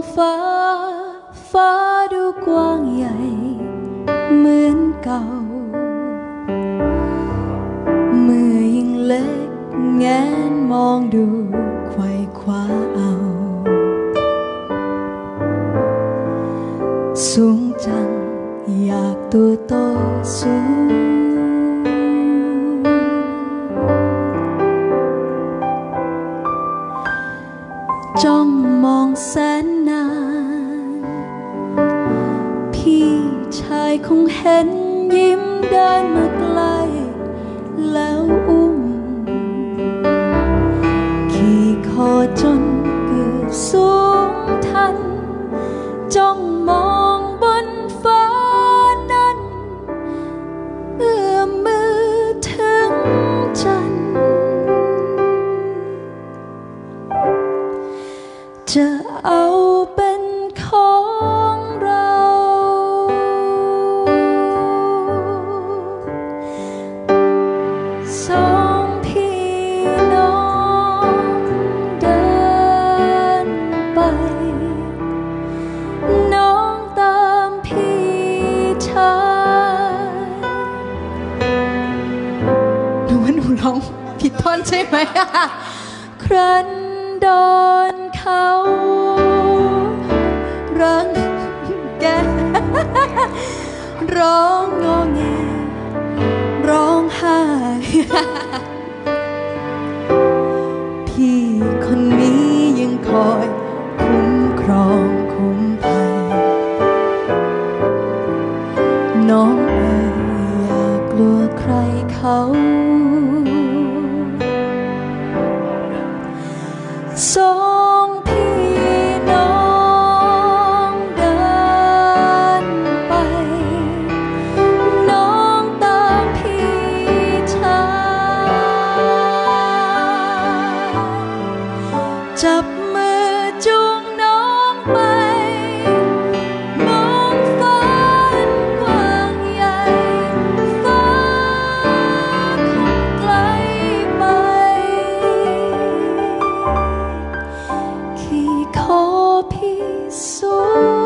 hoàng ฟ้าฟ้าดูกว้างใหญ่ เหมือนเก่า มือยังเล็กแงนมองดูไขว่คว้าเอา สูงจังอยากตัวโตสูงจ้องมองแสน คงเห็นยิ้มเดินมาไกลแล้วอ ร้องผิดท่อนใช่ไหม ครั้นโดนเขารังแกร้องงอแง จับมือจูงน้องไป มองฟ้าอันกว้างใหญ่ ฟ้าคงไกลไป ขี่คอพี่สูง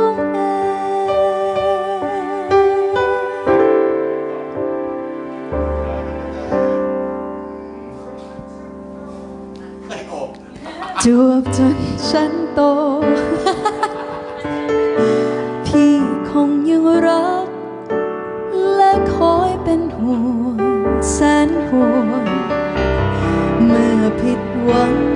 จวบจนฉันโต พี่คงยังรัก และคอยเป็นห่วงแสนห่วงเมื่อผิดหวัง